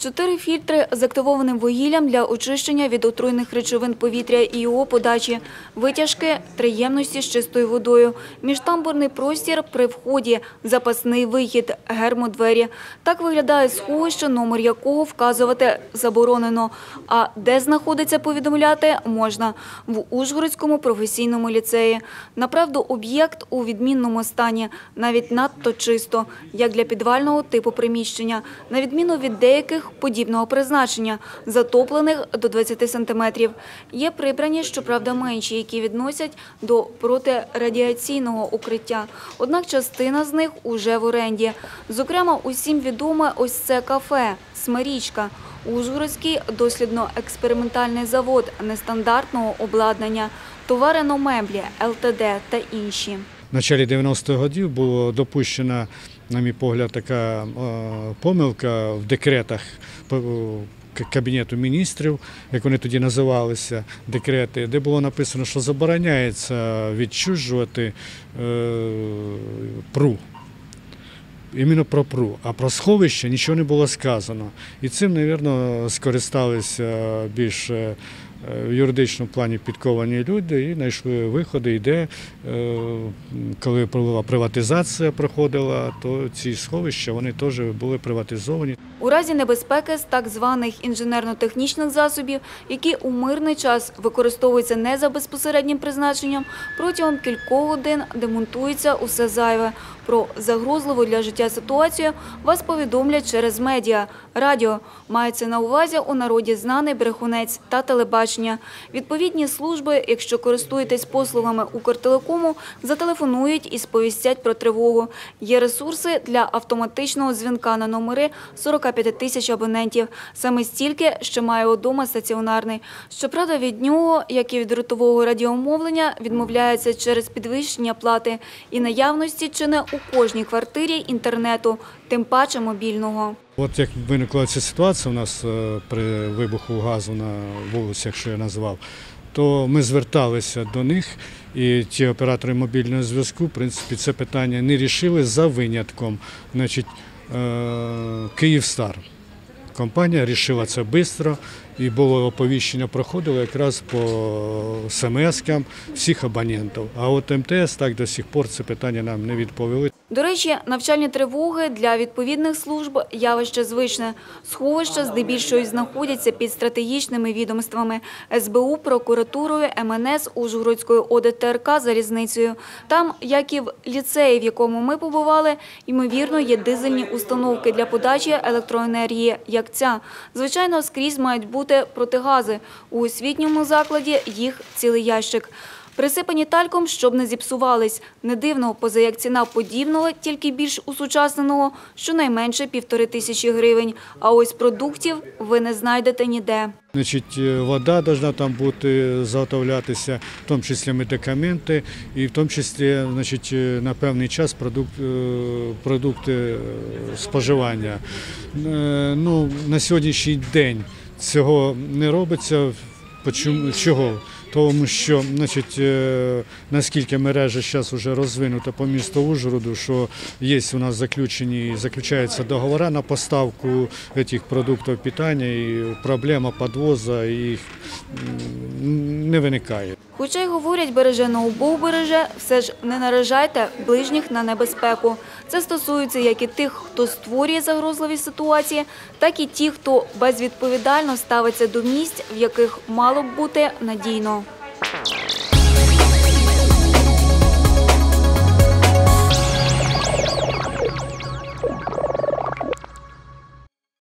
Чотири фільтри з активованим вугіллям для очищення від отруйних речовин повітря і його подачі, витяжки, три ємності з чистою водою, міжтамбурний простір при вході, запасний вихід, гермодвері. Так виглядає сховище, номер якого вказувати заборонено. А де знаходиться повідомляти можна – в Ужгородському професійному ліцеї. Направду, об'єкт у відмінному стані, навіть надто чисто, як для підвального типу приміщення, на відміну від деяких подібного призначення, затоплених до 20 сантиметрів. Є прибрані, щоправда, менші, які відносять до протирадіаційного укриття. Однак частина з них уже в оренді. Зокрема, усім відоме ось це кафе «Смирічка». Ужгородський дослідно-експериментальний завод нестандартного обладнання, товарено меблі, ЛТД та інші. В началі 90-х років було допущена, на мій погляд, така е, помилка в декретах е, Кабінету міністрів, як вони тоді називалися, декрети, де було написано, що забороняється відчужувати е, пру. Іменно про ПРУ, а про сховище нічого не було сказано. І цим, мабуть, скористалися більш е, в юридичному плані підковані люди і знайшли виходи, і е, коли була приватизація проходила, то ці сховища вони теж були приватизовані. У разі небезпеки з так званих інженерно-технічних засобів, які у мирний час використовуються не за безпосереднім призначенням, протягом кількох годин демонтується усе зайве. Про загрозливу для життя ситуацію вас повідомлять через медіа, радіо. Мається на увазі у народі знаний брехунець та телебачення. Відповідні служби, якщо користуєтесь послугами Укртелекому, зателефонують і сповістять про тривогу. Є ресурси для автоматичного дзвінка на номери 45 тисяч абонентів. Саме стільки ще має удома стаціонарний. Щоправда, від нього, як і від ротового радіомовлення, відмовляються через підвищення плати і наявності чи не у кожній квартирі інтернету, тим паче мобільного. От як виникла ця ситуація у нас е, при вибуху газу на вулицях, що я назвав, то ми зверталися до них, і ті оператори мобільного зв'язку, в принципі, це питання не рішили за винятком. Значить, е, Київстар. Компанія рішила це швидко, і було оповіщення, проходило якраз по смс-кам всіх абонентів. А от МТС так до сих пор це питання нам не відповіли. До речі, навчальні тривоги для відповідних служб – явище звичне. Сховища здебільшого знаходяться під стратегічними відомствами – СБУ, прокуратурою, МНС, Ужгородською ОДТРК за різницею. Там, як і в ліцеї, в якому ми побували, ймовірно, є дизельні установки для подачі електроенергії, як ця. Звичайно, скрізь мають бути протигази. У освітньому закладі їх цілий ящик. Присипані тальком, щоб не зіпсувались. Не дивно, поза як ціна подібного, тільки більш усучасненого, щонайменше півтори тисячі гривень. А ось продуктів ви не знайдете ніде. Значить, е, вода повинна там бути заготовлятися, в тому числі медикаменти, і в тому числі е, на певний час е, продукти споживання. Ну, на сьогоднішній день цього не робиться. Чого? Тому що значить, е, наскільки мережа зараз вже розвинута по місту Ужгороду, що є у нас заключені, заключаються договори на поставку цих продуктів питання, і проблема підвозу м, не виникає. Хоча й говорять, береже Бог береже, все ж не наражайте ближніх на небезпеку. Це стосується як і тих, хто створює загрозливі ситуації, так і ті, хто безвідповідально ставиться до місць, в яких мало б бути надійно.